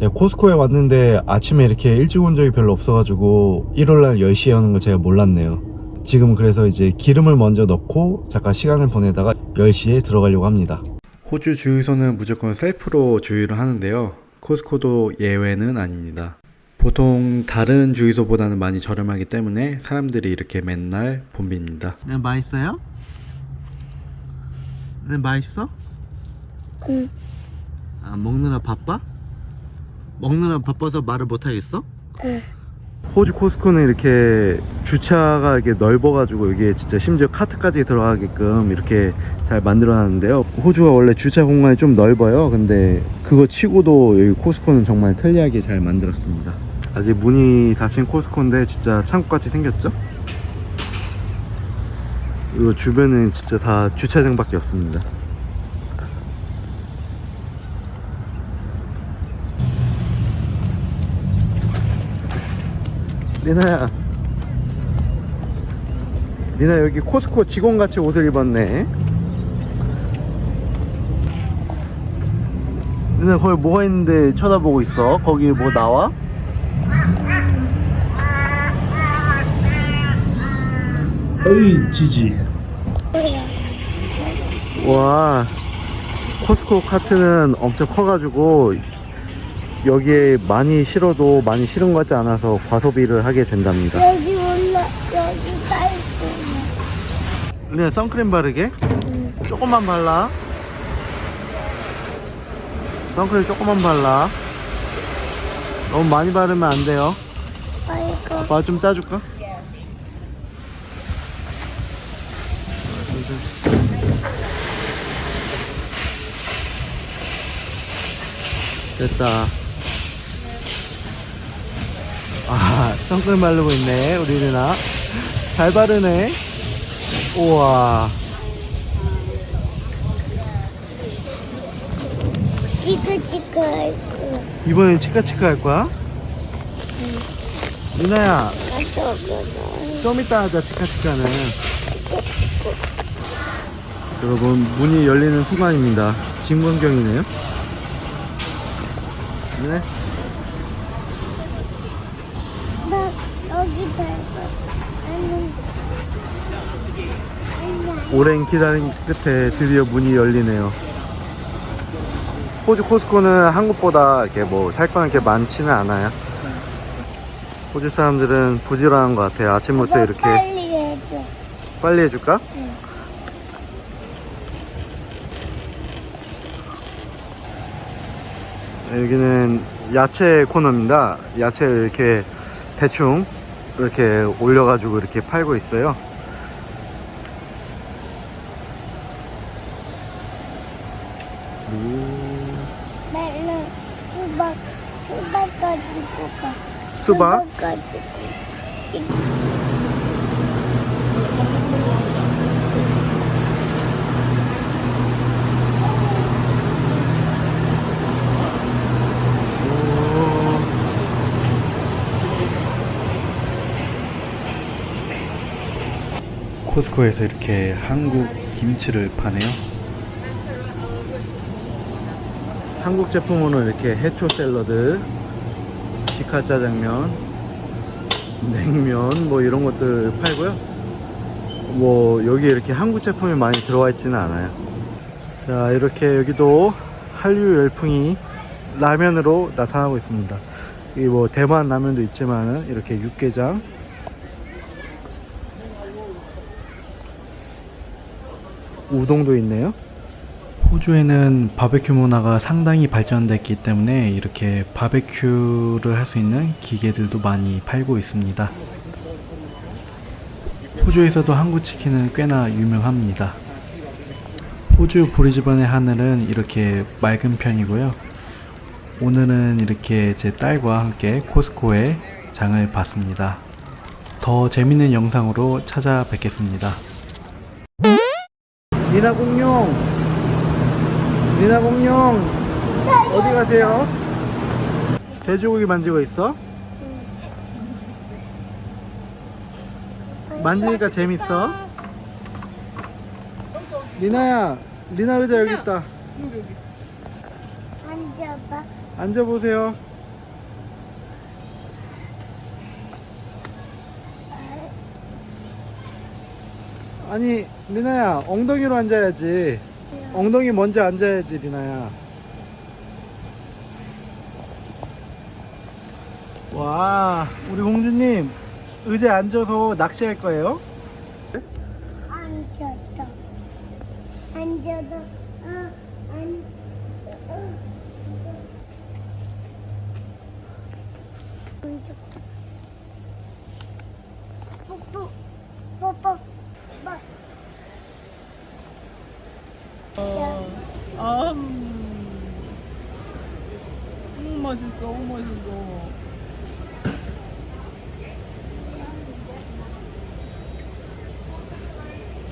제가 코스코에 왔는데 아침에 이렇게 일찍 온 적이 별로 없어가지고 1월날 10시에 오는 걸 제가 몰랐네요. 지금 그래서 이제 기름을 먼저 넣고 잠깐 시간을 보내다가 10시에 들어가려고 합니다. 호주 주유소는 무조건 셀프로 주유를 하는데요. 코스코도 예외는 아닙니다. 보통 다른 주유소보다는 많이 저렴하기 때문에 사람들이 이렇게 맨날 붐빕니다. 네, 맛있어요? 네, 맛있어? 응. 아, 먹느라 바빠? 먹느라 바빠서 말을 못하겠어? 응. 호주 코스코는 이렇게 주차가 이렇게 넓어가지고 이게 진짜 심지어 카트까지 들어가게끔 이렇게 잘 만들어놨는데요. 호주가 원래 주차 공간이 좀 넓어요. 근데 그거 치고도 여기 코스코는 정말 편리하게 잘 만들었습니다. 아직 문이 닫힌 코스코인데 진짜 창고같이 생겼죠? 그리고 주변은 진짜 다 주차장밖에 없습니다. 리나야 리나 여기 코스코 직원같이 옷을 입었네 리나 거기 뭐가 있는데 쳐다보고 있어? 거기 뭐 나와? 어이 지지 와 코스코 카트는 엄청 커가지고 여기에 많이 실어도 많이 실은 것 같지 않아서 과소비를 하게 된답니다 여기 올라 여기 사이즈네. 리나 선크림 바르게? 응. 조금만 발라 선크림 조금만 발라 너무 많이 바르면 안 돼요 아이고. 아빠 좀 짜줄까? 됐다 아 선크림 바르고 있네 우리 누나. 잘 바르네. 우와. 지그지그 아이고. 이번엔 치카치카 할 거야? 누나야. 가서 그거. 좀 이따 하자 치카치카는. 여러분 문이 열리는 순간입니다. 진광경이네요. 네 나 여기 달고. 아니. 아니. 오랜 기다림 끝에 드디어 문이 열리네요 호주 코스코는 한국보다 이렇게 뭐살 거는 이렇게 많지는 않아요 호주 사람들은 부지런한 것 같아요 아침부터 아빠 이렇게 빨리 해줘. 빨리 해줄까? 응. 여기는 야채 코너입니다. 야채를 이렇게 대충 이렇게 올려가지고 이렇게 팔고 있어요. 오, 멜론, 수박, 수박 가지고 가. 수박? 가지고. 코스코에서 이렇게 한국 김치를 파네요. 한국 제품으로 이렇게 해초 샐러드, 디카 짜장면, 냉면 뭐 이런 것들 팔고요. 뭐 여기 이렇게 한국 제품이 많이 들어와 있지는 않아요. 자 이렇게 여기도 한류 열풍이 라면으로 나타나고 있습니다. 이뭐 대만 라면도 있지만은 이렇게 육개장 우동도 있네요. 호주에는 바베큐 문화가 상당히 발전됐기 때문에 이렇게 바베큐를 할 수 있는 기계들도 많이 팔고 있습니다. 호주에서도 한국 치킨은 꽤나 유명합니다. 호주 브리즈번의 하늘은 이렇게 맑은 편이고요. 오늘은 이렇게 제 딸과 함께 코스코에 장을 봤습니다. 더 재밌는 영상으로 찾아뵙겠습니다. 리나 공룡 리나 공룡 어디 가세요? 돼지고기 만지고 있어? 만지니까 재밌어? 리나야 리나 의자 여기 있다 앉아봐. 앉아보세요 아니 리나야 엉덩이로 앉아야지 엉덩이 먼저 앉아야지 리나야 와 우리 공주님 의자에 앉아서 낚시할 거예요? 앉았다. 앉아도, 어, 앉, 어. 뽀뽀, 뽀. 너무 맛있어.